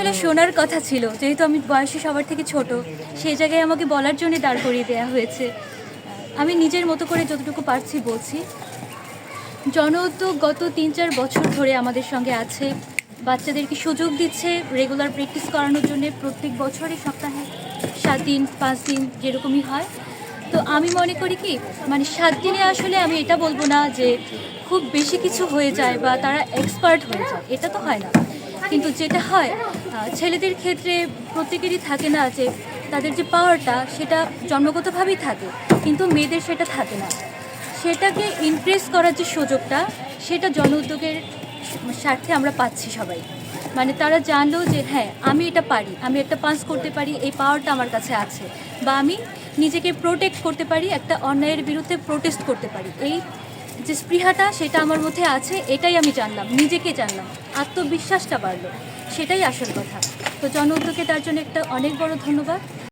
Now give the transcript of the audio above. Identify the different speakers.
Speaker 1: আসলে শোনার কথা ছিল। যেহেতু আমি বয়সে সবার থেকে ছোট, সেই জায়গায় আমাকে বলার জন্য দাঁড় করিয়ে দেওয়া হয়েছে। আমি নিজের মতো করে যতটুকু পারছি বলছি। জনউদ্যোগ গত তিন চার বছর ধরে আমাদের সঙ্গে আছে। বাচ্চাদেরকে সুযোগ দিচ্ছে রেগুলার প্র্যাকটিস করানোর জন্য প্রত্যেক বছরই সপ্তাহে সাত দিন, পাঁচ দিন যেরকমই হয়। তো আমি মনে করি কি মানে সাত দিনে আসলে আমি এটা বলব না যে খুব বেশি কিছু হয়ে যায় বা তারা এক্সপার্ট হয়ে যায়, এটা তো হয় না। কিন্তু যেটা হয় ছেলেদের ক্ষেত্রে প্রত্যেকেরই থাকে না যে তাদের যে পাওয়ারটা সেটা জন্মগতভাবেই থাকে, কিন্তু মেয়েদের সেটা থাকে না। সেটাকে ইমপ্রেস করার যে সুযোগটা, সেটা জন উদ্যোগের স্বার্থে আমরা পাচ্ছি সবাই। মানে তারা জানলো যে হ্যাঁ আমি এটা পারি, আমি একটা পাস করতে পারি, এই পাওয়ারটা আমার কাছে আছে। বা আমি নিজেকে প্রোটেক্ট করতে পারি, একটা অন্যায়ের বিরুদ্ধে প্রোটেস্ট করতে পারি। এই যে স্পৃহাটা সেটা আমার মধ্যে আছে, এটাই আমি জানলাম, নিজেকে জানলাম, আত্মবিশ্বাসটা বাড়লো, সেটাই আসল কথা। তো জন তার জন্য একটা অনেক বড় ধন্যবাদ।